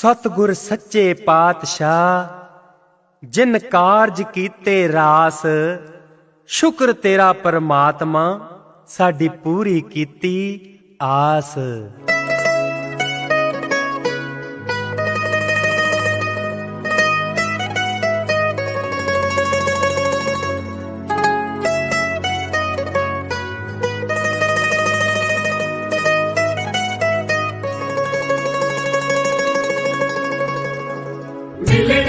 ਸਤਿਗੁਰ ਸੱਚੇ ਪਾਤਸ਼ਾਹ ਜਿਨ ਕਾਰਜ ਕੀਤੇ ਰਾਸ ਸ਼ੁਕਰ ਤੇਰਾ ਪਰਮਾਤਮਾ ਸਾਡੀ ਪੂਰੀ ਕੀਤੀ ਆਸ। Millie.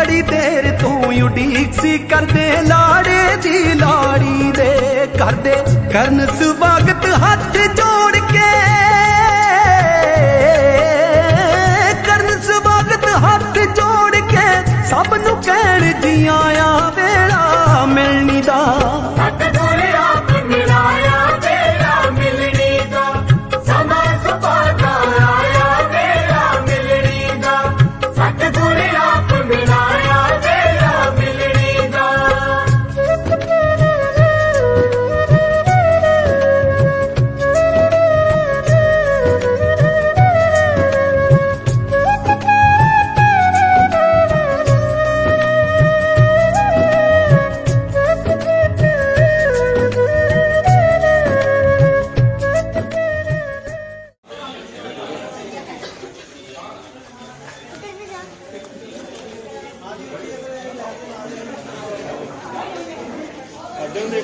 ਬੜੀ ਦੇਰ ਤੋਂ ਉਡੀਕ ਸੀ ਕਰਦੇ ਲਾੜੇ ਦੀ ਲਾੜੀ ਦੇ ਕਰਦੇ ਕਰਨ ਸੁਭਾਗਤ ਹੱਥ ਜੋੜ ਕੇ। ਕਰਨ ਸੁਭਾਗਤ ਹੱਥ ਜੋੜ ਕੇ। ਸਭ ਨੂੰ ਕਹਿਣ ਜੀ ਆਇਆ ਵੇਲਾ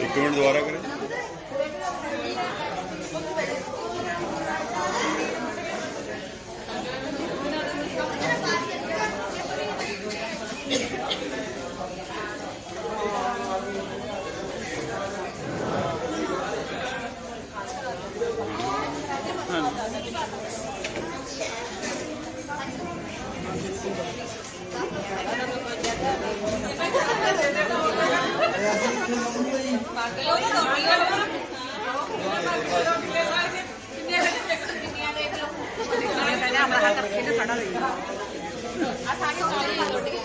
ਇੱਕ ਮਿੰਟ ਦੁਬਾਰਾ ਕਰੇ? ਇਹ ਤਾਂ ਸਾਡਾ ਲਈ ਆ ਸਾਰੇ ਸਾਰੇ ਲਾ ਲੁੱਟ ਗਏ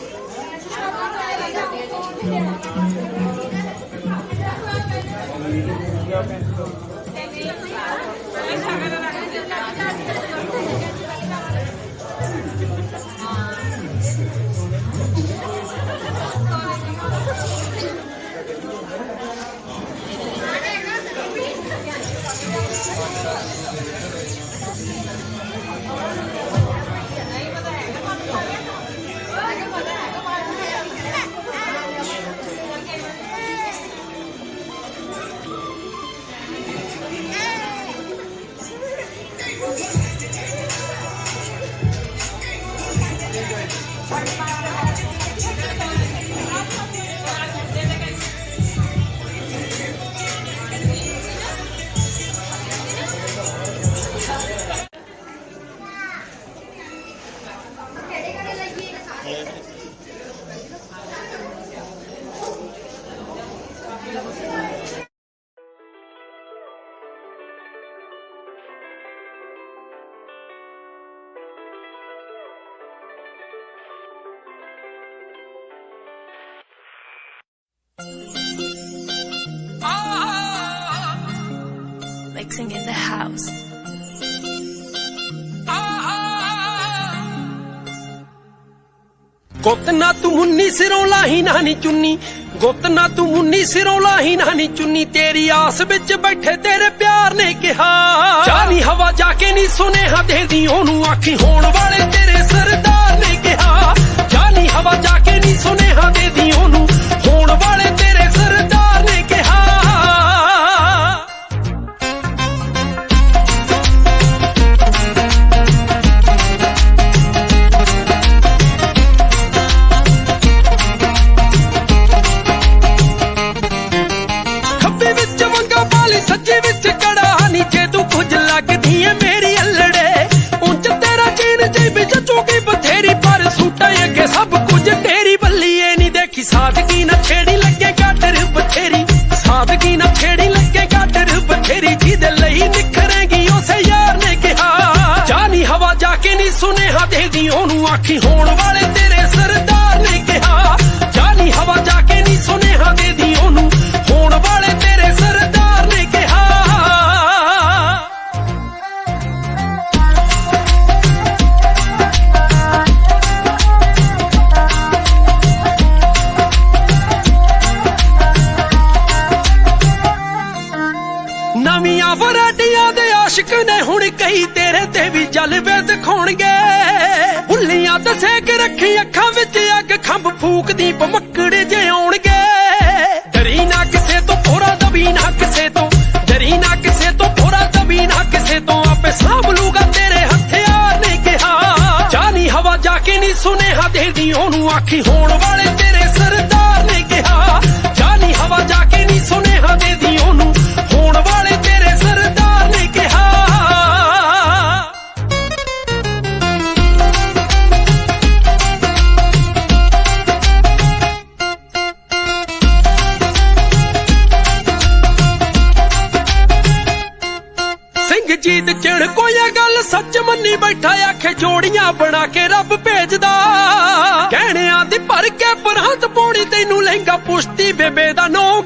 mixing in the house. ਗੁੱਤ ਨਾ ਤੂੰ ਮੁੰਨੀ ਸਿਰੋਂ ਲਾਹੀ ਨਾ ਨੀ ਚੁੰਨੀ ਗੁੱਤ ਨਾ ਤੂੰ ਮੁੰਨੀ ਸਿਰੋਂ ਲਾਹੀ ਨਾ ਨੀ ਚੁੰਨੀ ਤੇਰੀ ਆਸ ਵਿੱਚ ਬੈਠੇ ਤੇਰੇ ਪਿਆਰ ਨੇ ਕਿਹਾ ਜਾਨੀ ਹਵਾ ਜਾ ਕੇ ਨਹੀਂ ਸੁਨੇਹਾ ਦੇਦੀ ਉਹਨੂੰ ਆਖੀ ਹੋਣ ਵਾਲੇ ਤੇਰੇ ਸਰਦਾਰ ਨੇ ਕਿਹਾ ਜਾਨੀ ਹਵਾ ਜਾ ਕੇ ਨਹੀਂ ਸੁਨੇਹਾ ਦੇਦੀ ਉਹਨੂੰ ਹੋਣ ਵਾਲੇ ਤੇਰੇ ਸਰਦਾਰ ਸੁਨੇਹਾ ਦੇਦੀ ਉਹਨੂੰ ਆਖੀ ਹੋਣ ਵਾਲੇ ਤੇਰੇ ਸਰਦਾਰ। ਸਿੰਘ ਜੀਤ ਚਿੜ ਗੱਲ ਸੱਚ ਮੰਨੀ ਬੈਠਾ ਆਖੇ ਜੋੜੀਆਂ ਬਣਾ ਕੇ ਰੱਬ ਭੇਜਦਾ। ਕਹਿਣਿਆਂ ਦੀ ਭਰ ਕੇ ਪਰਹਤ ਪੌੜੀ ਤੈਨੂੰ ਲਹਿੰਗਾ ਪੁਸ਼ਤੀ ਬੇਬੇ ਦਾ ਨੋ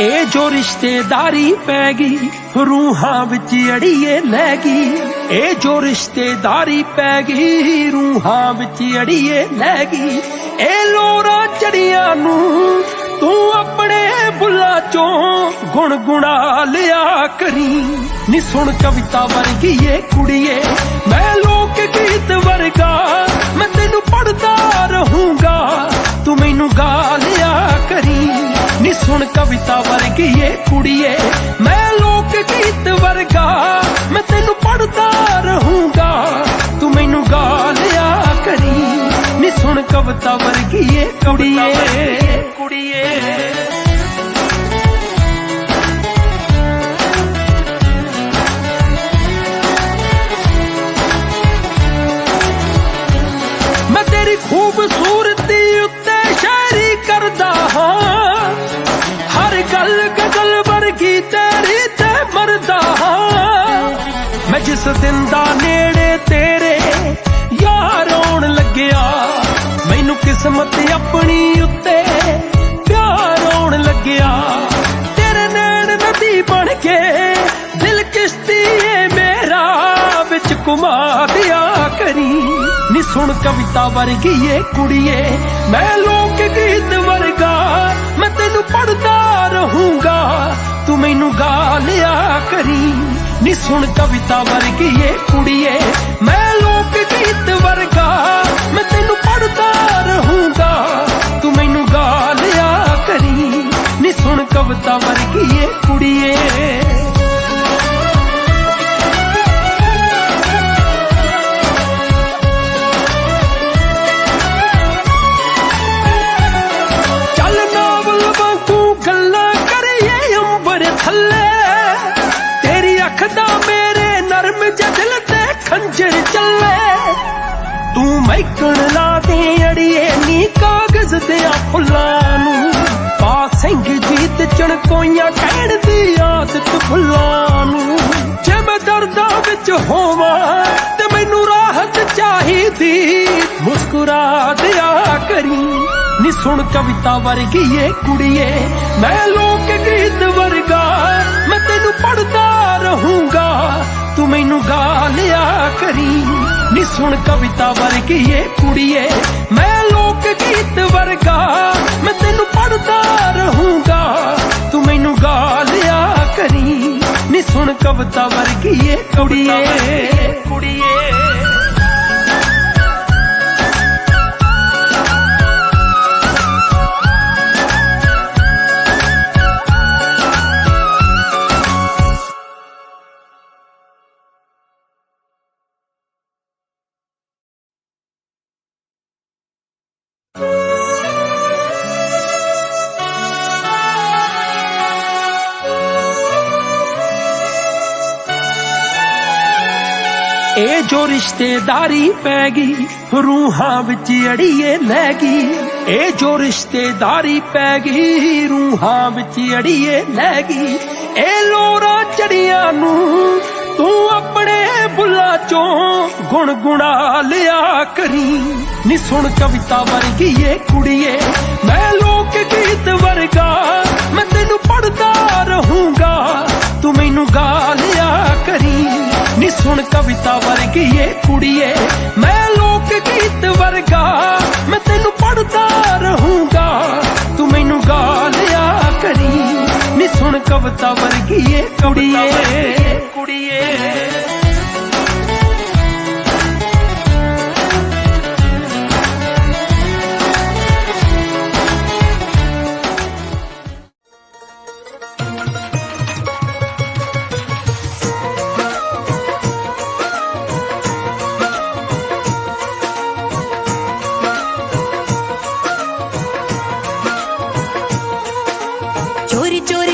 ਇਹ ਜੋ ਰਿਸ਼ਤੇਦਾਰੀ ਪੈ ਗਈ, ਰੂਹਾਂ ਵਿੱਚ ਅੜੀਏ ਲੈ ਗਈ। ਇਹ ਜੋ ਰਿਸ਼ਤੇਦਾਰੀ ਪੈ ਗਈ, ਰੂਹਾਂ ਵਿੱਚ ਅੜੀਏ ਲੈ ਗਈ। ਇਹ ਲੋਰਾ ਚੜੀਆਂ ਨੂੰ ਤੂੰ ਆਪਣੇ ਬੁੱਲਾ ਚੋਂ ਗੁਣ ਗੁਣਾ ਲਿਆ ਕਰੀ। ਨੀ ਸੁਣ ਕਵਿਤਾ ਵਰਗੀ ਏ ਕੁੜੀਏ, ਮੈਂ ਲੋਕ ਗੀਤ ਵਰਗਾ, ਮੈਂ ਤੈਨੂੰ ਪੜਦਾ ਕਵਿਤਾ ਵਰਗੀ ਏ ਕੁੜੀਏ। ਮੈਂ ਲੋਕ ਗੀਤ ਵਰਗਾ, ਮੈਂ ਤੈਨੂੰ ਪੜਦਾ ਰਹੂੰਗਾ। ਤੂੰ ਮੈਨੂੰ ਗਾ ਲਿਆ ਕਰੀ। ਨੀ ਸੁਣ ਕਵਿਤਾ ਵਰਗੀ ਏ ਕੁੜੀਏ। ਕੁੜੀਏ। ਤੇ ਮੈਂ ਜਿਸ ਦਿਨ ਦਾ ਨੇੜੇ ਤੇਰੇ ਯਾਰ ਆਉਣ ਲੱਗਿਆ, ਮੈਨੂੰ ਕਿਸਮਤ ਆਪਣੀ ਉੱਤੇ ਪਿਆਰ ਆਉਣ ਲੱਗਿਆ। ਤੇਰੇ ਨੈਣ ਨਦੀ ਬਣ ਕੇ ਦਿਲ ਕਿਸ਼ਤੀ ਏ ਮੇਰਾ, ਵਿੱਚ ਘੁਮਾ ਦਿਆ ਕਰੀ। ਨੀ ਸੁਣ ਕਵਿਤਾ ਵਰਗੀ ਏ ਕੁੜੀਏ, ਮੈਂ ਲੋਕ ਗੀਤ ਵਰਗਾ, ਮੈਂ ਤੈਨੂੰ ਪੜਦਾ ਰਹੂੰਗਾ, ਤੂੰ ਮੈਨੂੰ ਗਾ ਲਿਆ ਕਰੀ। ਨੀ ਸੁਣ ਕਵਿਤਾ ਵਰਗੀ ਏ ਕੁੜੀਏ। ਮੈਂ ਲੋਕ ਗੀਤ ਵਰਗਾ। ਮੈਂ ਤੈਨੂੰ ਪੜਦਾ ਰਹੂੰਗਾ। ਤੂੰ ਮੈਨੂੰ ਗਾਲਿਆ ਕਰੀ। ਨੀ ਸੁਣ ਕਵਿਤਾ ਵਰਗੀ ਏ ਕੁੜੀਏ। ਚੱਲੇ। ਤੂੰ ਮੈਕਣ ਲਾ ਦੇ ਅੜੀਏ ਨੀ ਕਾਗਜ਼ ਦੇ ਫੁੱਲਾਂ ਨੂੰ। ਪਾ ਸਿੰਘ ਜੀਤ ਚਣਕੋਈਆਂ ਕਹਿਣ ਦੀ ਆਦਤ ਫੁੱਲਾਂ ਨੂੰ। ਜੇ ਮੈਂ ਦਰਦਾਂ ਵਿੱਚ ਹੋਵਾਂ ਤੇ ਮੈਨੂੰ ਰਾਹਤ ਚਾਹੀਦੀ। ਮੁਸਕਰਾ ਦਿਆ ਕਰੀ। ਨੀ ਸੁਣ ਕਵਿਤਾ ਵਰਗੀ ਏ ਕੁੜੀਏ। ਮੈਂ ਲੋਕ ਗੀਤ ਵਰਗਾ ਤੂੰ ਮੈਨੂੰ ਗਾ ਲਿਆ ਕਰੀ। ਨੀ ਸੁਣ ਕਵਿਤਾ ਵਰਗੀ ਏ ਕੁੜੀਏ। ਮੈਂ ਲੋਕ ਗੀਤ ਵਰਗਾ, ਮੈਂ ਤੈਨੂੰ ਪੜਦਾ ਰਹੂੰਗਾ। ਤੂੰ ਮੈਨੂੰ ਗਾਲਿਆ ਕਰੀ। ਨੀ ਸੁਣ ਕਵਿਤਾ ਵਰਗੀ ਏ ਕੁੜੀਏ। ਕੁੜੀਏ। ਇਹ ਜੋ ਰਿਸ਼ਤੇਦਾਰੀ ਪੈ ਗਈ, ਰੂਹਾਂ ਵਿੱਚ ਅੜੀਏ ਲੈ ਗਈ। ਇਹ ਜੋ ਰਿਸ਼ਤੇਦਾਰੀ ਪੈ ਗਈ, ਰੂਹਾਂ ਵਿੱਚ ਅੜੀਏ ਲੈ ਗਈ। ਇਹ ਲੋਰਾਂ ਚੜੀਆਂ ਨੂੰ ਤੂੰ ਆਪਣੇ ਬੁੱਲਾ ਚੋਂ ਗੁਣਗੁਣਾ ਲਿਆ ਕਰੀ। ਨੀ ਸੁਣ ਕਵਿਤਾ ਵਰਗੀ ਏ ਕੁੜੀਏ, ਮੈਂ ਲੋਕ ਗੀਤ ਵਰਗਾ, ਮੈਂ ਤੈਨੂੰ ਪੜਦਾ ਰਹੂੰਗਾ। ਤੂੰ ਮੈਨੂੰ ਸੁਣ ਕਵਿਤਾ ਵਰਗੀ ਏ ਕੁੜੀਏ। ਮੈਂ ਲੋਕ ਗੀਤ ਵਰਗਾ, ਮੈਂ ਤੈਨੂੰ ਪੜਦਾ ਰਹੂੰਗਾ। ਤੂੰ ਮੈਨੂੰ ਗਾਲਿਆ ਕਰੀ। ਨੀ ਸੁਣ ਕਵਿਤਾ ਵਰਗੀ ਏ ਕੁੜੀਏ। ਕੁੜੀਏ।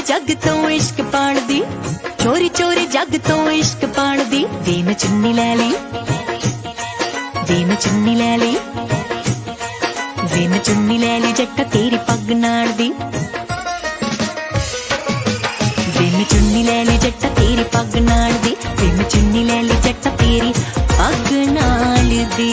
ਜੱਗ ਤੋਂ ਇਸ਼ਕ ਪਾਣ ਦੀ ਚੋਰੀ ਚੋਰੀ ਜੱਗ ਤੋਂ ਇਸ਼ਕ ਪਾਣ ਦੀ ਵੇ ਮੈਂ ਚੁੰਨੀ ਲੈ ਲਈ ਵੇ ਮੈਂ ਚੁੰਨੀ ਲੈ ਲਈ ਵੇ ਮੈਂ ਚੁੰਨੀ ਲੈ ਲਈ ਜੱਟਾ ਤੇਰੀ ਪੱਗ ਨਾਲ ਦੀ ਵੇ ਮੈਂ ਚੁੰਨੀ ਲੈ ਲਈ ਜੱਟਾ ਤੇਰੀ ਪੱਗ ਨਾਲ ਦੀ ਵੇ ਮੈਂ ਚੁੰਨੀ ਲੈ ਲਈ ਜੱਟਾ ਤੇਰੀ ਪੱਗ ਨਾਲ ਦੀ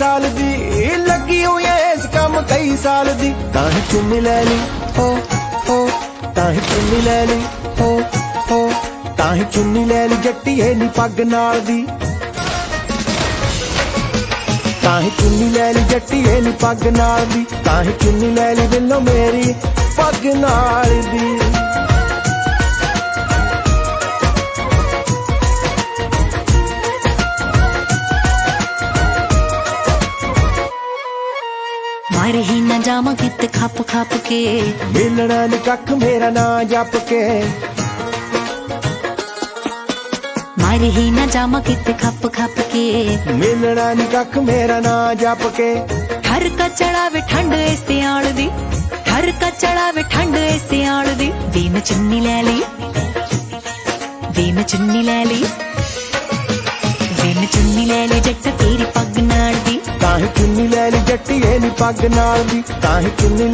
ਸਾਲ ਦੀ ਲੱਗੀ ਹੋਈ ਐ ਇਸ ਕੰਮ ਕਈ ਸਾਲ ਦੀ। ਤਾਂ ਹੀ ਚੁੰਨੀ ਲੈ ਲਈ, ਹੋ ਹੋ, ਤਾਂ ਹੀ ਚੁੰਨੀ ਲੈ ਲਈ, ਹੋ ਹੋ, ਤਾਂ ਹੀ ਚੁੰਨੀ ਲੈ ਲਈ ਜੱਟੀਏ ਨੀ ਪੱਗ ਨਾਲ ਦੀ। ਤਾਂ ਹੀ ਚੁੰਨੀ ਲੈ ਲਈ ਜੱਟੀਏ ਨੀ ਪੱਗ ਨਾਲ ਦੀ। ਤਾਂ ਹੀ ਚੁੰਨੀ ਲੈ ਲਈ ਦਿਲੋਂ ਮੇਰੀ ਪੱਗ ਨਾਲ ਦੀ। ਮਰ ਹੀ ਨਾ ਜਾਵਾਂ ਕਿਤੇ ਖੱਪ ਖੱਪ ਕੇ। ਮਿਲਣਾ ਨੀ ਕੱਖ ਮੇਰਾ ਨਾਂ ਜਪ ਕੇ। ਮਰ ਹੀ ਨਾ ਜਾਵਾਂ ਕਿਤੇ ਖੱਪ ਖੱਪ ਕੇ। ਮਿਲਣਾ ਨੀ ਕੱਖ ਮੇਰਾ ਨਾਂ ਜਪ ਕੇ। ਹਰ ਕਾ ਚੜਾਵੇ ਠੰਡ ਇਸੇ ਆਲ ਦੀ। ਹਰ ਕਾ ਚੜਾਵੇ ਠੰਡ ਇਸੇ ਆਲ ਦੀ। ਵੀ ਮੈਂ ਚੁੰਨੀ ਲੈ ਲਈ। ਵੀ ਮੈਂ ਚੁੰਨੀ ਲੈ ਲਈ। ਵੀ ਮੈਂ ਚੁੰਨੀ ਲੈ ਲਈ ਜੱਟ ਤੇਰੀ ਪੱਗ ਨਾਲ ਦੀ ਤਾਂ ਹੀ ਚੁੰਨੀ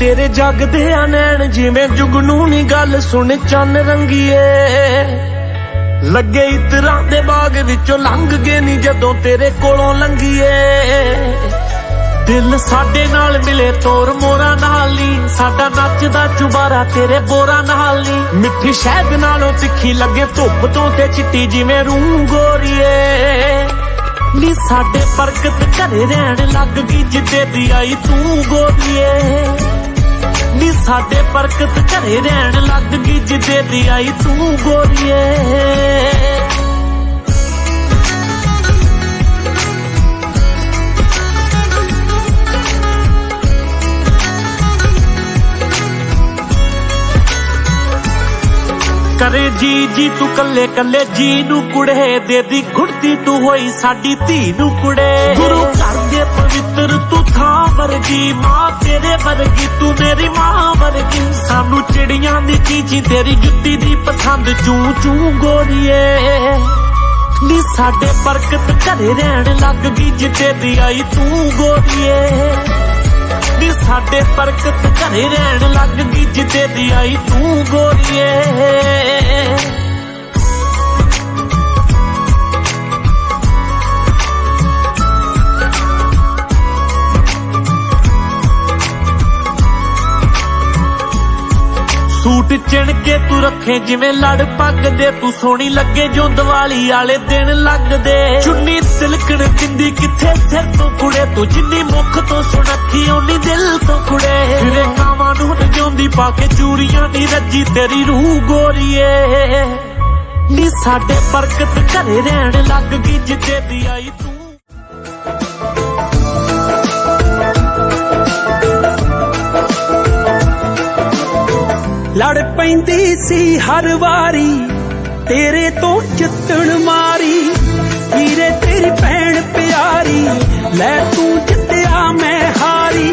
ਤੇਰੇ ਜਗਦੇ ਆ ਨੈਣ ਜਿਵੇਂ ਜੁਗਨੂ ਨੀ ਗੱਲ ਸੁਣ ਚੰਨ ਰੰਗੀਏ। ਲੱਗੇ ਇਤਰਾਂ ਦੇ ਬਾਗ ਵਿੱਚੋਂ ਲੰਘ ਗਏ ਨੀ ਜਦੋਂ ਤੇਰੇ ਕੋਲੋਂ ਲੰਘੀਏ। ਦਿਲ ਸਾਡੇ ਨਾਲ ਮਿਲੇ ਤੋਰ ਮੋਰਾ ਨਾਲ ਨੀ। ਸਾਡਾ ਨੱਚਦਾ ਚੁਬਾਰਾ ਤੇਰੇ ਬੋਰਾ ਨਾਲ ਨੀ। ਮਿੱਠੀ ਸ਼ਹਿਦ ਨਾਲੋਂ ਤਿੱਖੀ ਲੱਗੇ ਧੁੱਪ ਤੋਂ ਤੇ ਚਿੱਟੀ ਜਿਵੇਂ ਰੂੰ ਗੋਰੀਏ। ਨੀ ਸਾਡੇ ਬਰਕਤ ਘਰੇ ਰਹਿਣ ਲੱਗ ਗਈ ਜਿੱਦੇ ਦੀ ਆਈ ਤੂੰ ਗੋਰੀਏ। ਨੀ ਸਾਡੇ ਬਰਕਤ ਘਰੇ ਰਹਿਣ ਲੱਗ ਗਈ ਜਿੱਦੇ ਦੀ ਆਈ ਤੂੰ ਗੋਰੀਏ। ਕਰੇ ਜੀ ਜੀ ਤੂੰ ਕੱਲੇ ਕੱਲੇ ਜੀ ਨੂੰ ਕੁੜੇ, ਦੇ ਦੀ ਘੁੜਤੀ ਤੂੰ ਹੋਈ ਸਾਡੀ ਧੀ ਨੂੰ ਕੁੜੇ। ਗੁਰੂ ਘਰ ਪਵਿੱਤਰ ਤੂੰ ਥਾਂ ਵਰਗੀ ਮਾਂ ਤੇਰੇ ਵਰਗੀ, ਤੂੰ ਮੇਰੀ ਮਾਂ ਵਰਗੀ। ਸਾਨੂੰ ਚਿੜੀਆਂ ਦੀ ਚੀਚੀ ਤੇਰੀ ਜੁੱਤੀ ਦੀ ਪਸੰਦ ਚੂੰ ਚੂੰ ਗੋਰੀਏ। ਨੀ ਸਾਡੇ ਬਰਕਤ ਘਰੇ ਰਹਿਣ ਲੱਗ ਗਈ ਜਿੱਤੇ ਦੀ ਆਈ ਤੂੰ ਗੋਰੀਏ। ਨੀ ਸਾਡੇ ਬਰਕਤ ਘਰੇ ਰਹਿਣ ਲੱਗ ਗਈ ਜਿੱਤੇ ਦੀ ਆਈ ਤੂੰ ਗੋਰੀਏ। ਸੂਟ ਚਿਣ ਕੇ ਤੂੰ ਰੱਖੇ ਜਿਵੇਂ ਲੜ ਪੱਗ ਦੇ, ਤੂੰ ਸੋਹਣੀ ਲੱਗੇ ਜੋ ਦੀਵਾਲੀ ਵਾਲੇ ਦਿਨ ਲੱਗਦੇ। ਚੁੰਨੀ ਸਿਲਕਣ ਦਿੰਦੀ ਕਿੱਥੇ ਸਿਰ ਤੋਂ ਕੁੜੇ, ਤੂੰ ਜਿੰਨੀ ਮੁੱਖ ਤੋਂ ਸੁਣੱਖੀ ਓਨੀ ਦਿਲ ਤੋਂ ਕੁੜੇ। ਫਿਰੇ ਕਾਵਾਂ ਨੂੰ ਰਜਾਉਂਦੀ ਪਾ ਕੇ ਚੂਰੀਆਂ ਦੀ ਰੱਜੀ, ਤੇਰੀ ਰੂਹ ਗੋਰੀਏ। ਨੀ ਸਾਡੇ ਬਰਕਤ ਘਰੇ ਰਹਿਣ ਲੱਗ ਗਈ ਜਿੱਤੇ ਦੀ ਆਈ ਤੂੰ। ਲੜ ਪੈਂਦੀ ਸੀ ਹਰ ਵਾਰੀ, ਤੇਰੇ ਤੋਂ ਜਿੱਤਣ ਮਾਰੀ। ਵੀਰੇ, ਤੇਰੀ ਭੈਣ ਪਿਆਰੀ, ਲੈ ਤੂੰ ਜਿੱਤਿਆ ਮੈਂ ਹਾਰੀ।